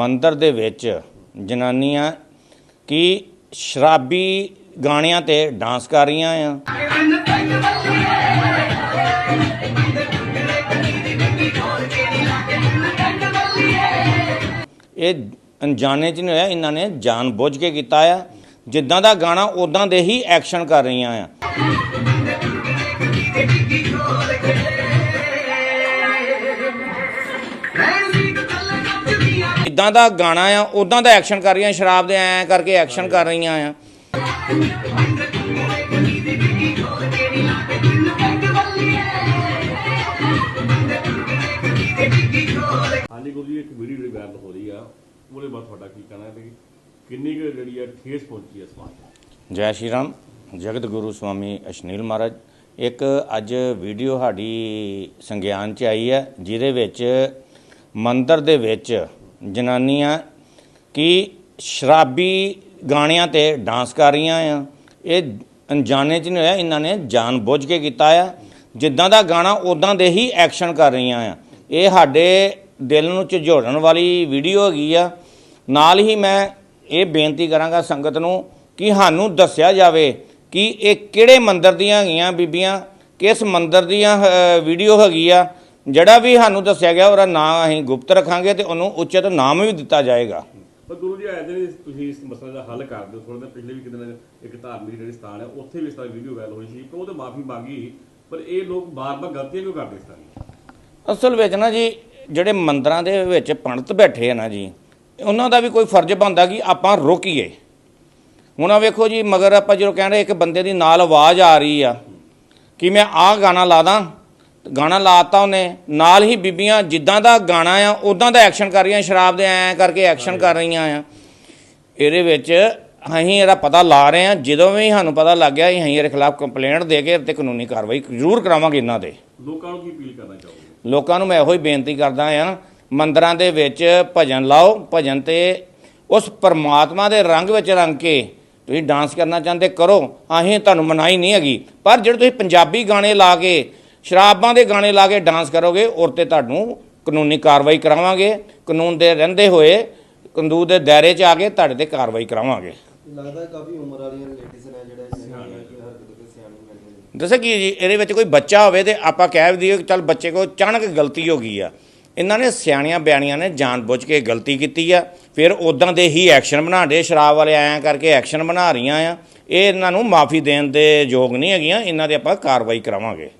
ਮੰਦਰ ਦੇ ਵਿੱਚ ਜਨਾਨੀਆਂ ਕੀ ਸ਼ਰਾਬੀ ਗਾਣਿਆਂ ਤੇ ਡਾਂਸ ਕਰ ਰਹੀਆਂ ਆ? ਇਹ ਅਣਜਾਣੇ ਚ ਨਹੀਂ ਹੋਇਆ, ਇਹਨਾਂ ਨੇ ਜਾਣ ਬੁੱਝ ਕੇ ਕੀਤਾ ਆ। ਜਿੱਦਾਂ ਦਾ ਗਾਣਾ ਉਦਾਂ ਦੇ ਹੀ ਐਕਸ਼ਨ ਕਰ ਰਹੀਆਂ ਆ। ਜਿੱਦਾਂ ਦਾ ਗਾਣਾ ਆ ਉਦਾਂ ਦਾ ਐਕਸ਼ਨ ਕਰ ਰਹੀਆਂ ਸ਼ਰਾਬ ਦੇ ਐ ਕਰਕੇ ਐਕਸ਼ਨ ਕਰ ਰਹੀਆਂ ਆ। ਹਾਂਜੀ ਗੁਰੂ ਜੀ ਇੱਕ ਵੀਡੀਓ ਜਿਹੜੀ ਵਾਇਰਲ ਹੋ ਰਹੀ ਆ। ਉਹਦੇ ਬਾਰੇ ਤੁਹਾਡਾ ਕੀ ਕਹਿਣਾ ਹੈ ਕਿ ਕਿੰਨੀ ਕੁ ਜਿਹੜੀ ਆ ਠੇਸ ਪਹੁੰਚੀ ਹੈ ਸਮਾਜ ਨੂੰ? ਜੈ ਸ਼੍ਰੀ ਰਾਮ। ਜਗਤ ਗੁਰੂ ਸਵਾਮੀ ਅਸ਼ਨੀਲ ਮਹਾਰਾਜ ਇੱਕ ਅੱਜ ਵੀਡੀਓ ਸਾਡੀ ਸੰਗਿਆਨ ਚ ਆਈ ਹੈ ਜਿਹਦੇ ਵਿੱਚ ਮੰਦਿਰ ਦੇ ਵਿੱਚ ਜਨਾਨੀਆਂ ਕਿ ਸ਼ਰਾਬੀ ਗਾਣਿਆਂ ਤੇ ਡਾਂਸ ਕਰ ਰਹੀਆਂ ਆ। ਇਹ ਅਣਜਾਣੇ ਚ ਨਹੀਂ ਹੋਇਆ, ਇਹਨਾਂ ਨੇ ਜਾਣ ਬੁੱਝ ਕੇ ਕੀਤਾ ਆ। ਜਿੱਦਾਂ ਦਾ ਗਾਣਾ ਉਦਾਂ ਦੇ ਹੀ ਐਕਸ਼ਨ ਕਰ ਰਹੀਆਂ ਆ। ਇਹ ਸਾਡੇ ਦਿਲ ਨੂੰ ਝਜੋੜਨ ਵਾਲੀ ਵੀਡੀਓ ਹੈਗੀ ਆ। ਨਾਲ ਹੀ ਮੈਂ ਇਹ ਬੇਨਤੀ ਕਰਾਂਗਾ ਸੰਗਤ ਨੂੰ ਕਿ ਸਾਨੂੰ ਦੱਸਿਆ ਜਾਵੇ ਕਿ ਇਹ ਕਿਹੜੇ ਮੰਦਰ ਦੀਆਂ ਹੈਗੀਆਂ ਬੀਬੀਆਂ, ਕਿਸ ਮੰਦਰ ਦੀਆਂ ਵੀਡੀਓ ਹੈਗੀ ਆ। ਜਿਹੜਾ ਵੀ ਸਾਨੂੰ ਦੱਸਿਆ ਗਿਆ ਉਹਦਾ ਨਾਮ ਅਸੀਂ ਗੁਪਤ ਰੱਖਾਂਗੇ ਤੇ ਉਹਨੂੰ ਉਚਿਤ ਨਾਮ ਵੀ ਦਿੱਤਾ ਜਾਏਗਾ। ਪਰ ਗੁਰੂ ਜੀ ਆਏ ਦਿਨ ਤੁਸੀਂ ਇਸ ਮਸਲੇ ਦਾ ਹੱਲ ਕਰ ਦਿਓ। ਥੋੜਾ ਪਿਛਲੇ ਵੀ ਕਿਤੇ ਨਾ ਇੱਕ ਧਾਰਮਿਕ ਜਿਹੜੀ ਸਥਾਨ ਹੈ ਉੱਥੇ ਵੀ ਇਸ ਤਰ੍ਹਾਂ ਵੀਡੀਓ ਵਾਇਰਲ ਹੋਈ ਸੀ ਪਰ ਉਹ ਤੇ ਮਾਫੀ ਮੰਗੀ। ਪਰ ਇਹ ਲੋਕ ਬਾਰ-ਬਾਰ ਗਲਤੀਆਂ ਕਿਉਂ ਕਰਦੇ ਇਸ ਤਰ੍ਹਾਂ? ਅਸਲ ਵਿੱਚ ਨਾ ਜੀ ਜਿਹੜੇ ਮੰਦਰਾਂ ਦੇ ਵਿੱਚ ਪੰਡਤ ਬੈਠੇ ਆ ਨਾ ਜੀ ਉਹਨਾਂ ਦਾ ਵੀ ਕੋਈ ਫਰਜ਼ ਬਣਦਾ ਕਿ ਆਪਾਂ ਰੋਕੀਏ। ਹੁਣ ਆ ਵੇਖੋ ਜੀ ਮਗਰ ਆਪਾਂ ਜਦੋਂ ਕਹਿੰਦੇ ਇੱਕ ਬੰਦੇ ਦੀ ਨਾਲ ਆਵਾਜ਼ ਆ ਰਹੀ ਆ ਕਿ ਮੈਂ ਆਹ ਗਾਣਾ ਲਾ ਦਾਂ ਗਾਣਾ ਲਾਤਾ ਉਹਨੇ ਨਾਲ ਹੀ ਬੀਬੀਆਂ ਜਿੱਦਾਂ ਦਾ ਗਾਣਾ ਆ ਉਦਾਂ ਦਾ ਐਕਸ਼ਨ ਕਰ ਰਹੀਆਂ ਸ਼ਰਾਬ ਦੇ ਐਂ ਕਰਕੇ ਐਕਸ਼ਨ ਕਰ ਰਹੀਆਂ ਆ। ਇਹਦੇ ਵਿੱਚ ਅਸੀਂ ਇਹਦਾ ਪਤਾ ਲਾ ਰਹੇ ਆ ਜਦੋਂ ਵੀ ਸਾਨੂੰ ਪਤਾ ਲੱਗ ਗਿਆ ਅਸੀਂ ਇਹਦੇ ਖਿਲਾਫ ਕੰਪਲੇਂਟ ਦੇ ਕੇ ਤੇ ਕਾਨੂੰਨੀ ਕਾਰਵਾਈ ਜ਼ਰੂਰ ਕਰਾਵਾਂਗੇ ਇਹਨਾਂ ਦੇ। ਲੋਕਾਂ ਨੂੰ ਕੀ ਅਪੀਲ ਕਰਨਾ ਚਾਹੋਗੇ? ਲੋਕਾਂ ਨੂੰ ਮੈਂ ਇਹੋ ਹੀ ਬੇਨਤੀ ਕਰਦਾ ਆ ਮੰਦਰਾਂ ਦੇ ਵਿੱਚ ਭਜਨ ਲਾਓ ਭਜਨ ਤੇ ਉਸ ਪਰਮਾਤਮਾ ਦੇ ਰੰਗ ਵਿੱਚ ਰੰਗ ਕੇ ਤੁਸੀਂ ਡਾਂਸ ਕਰਨਾ ਚਾਹੁੰਦੇ ਕਰੋ। ਅਸੀਂ ਤੁਹਾਨੂੰ ਮਨਾਈ ਨਹੀਂ ਹੈਗੀ ਪਰ ਜਿਹੜੇ ਤੁਸੀਂ ਪੰਜਾਬੀ ਗਾਣੇ ਲਾ ਕੇ ਸ਼ਰਾਬਾਂ ਦੇ ਗਾਣੇ ਲਾ ਕੇ ਡਾਂਸ ਕਰੋਗੇ ਔਰ ਤੇ ਤੁਹਾਨੂੰ ਕਾਨੂੰਨੀ ਕਾਰਵਾਈ ਕਰਾਵਾਂਗੇ। ਕਾਨੂੰਨ ਦੇ ਰਹਿੰਦੇ ਹੋਏ ਕਾਨੂੰਨ ਦੇ ਦਾਇਰੇ 'ਚ ਆ ਕੇ ਤੁਹਾਡੇ ਤੇ ਕਾਰਵਾਈ ਕਰਾਵਾਂਗੇ। ਲੱਗਦਾ ਕਾਫੀ ਉਮਰ ਵਾਲੀਆਂ ਲੇਡੀਜ਼ ਨੇ ਜਿਹੜੇ ਸਿਆਣੇ ਕਿ ਜੀ ਇਹਦੇ ਵਿੱਚ ਕੋਈ ਬੱਚਾ ਹੋਵੇ ਤੇ ਆਪਾਂ ਕਹਿ ਦਈਏ ਕਿ ਚੱਲ ਬੱਚੇ ਕੋ ਅਚਾਨਕ ਗਲਤੀ ਹੋ ਗਈ ਆ। ਇਹਨਾਂ ਨੇ ਸਿਆਣੀਆਂ ਬਿਆਣੀਆਂ ਨੇ ਜਾਣਬੁੱਝ ਕੇ ਗਲਤੀ ਕੀਤੀ ਆ। ਫਿਰ ਉਦਾਂ ਦੇ ਹੀ ਐਕਸ਼ਨ ਬਣਾਉਂਦੇ ਸ਼ਰਾਬ ਵਾਲੇ ਐਂ ਕਰਕੇ ਐਕਸ਼ਨ ਬਣਾ ਰਹੀਆਂ ਆ। ਇਹ ਇਹਨਾਂ ਨੂੰ ਮਾਫੀ ਦੇਣ ਦੇ ਯੋਗ ਨਹੀਂ ਹੈਗੀਆਂ ਇਹਨਾਂ ਦੇ ਆਪਾਂ ਕਾਰਵਾਈ ਕਰਾਵਾਂਗੇ।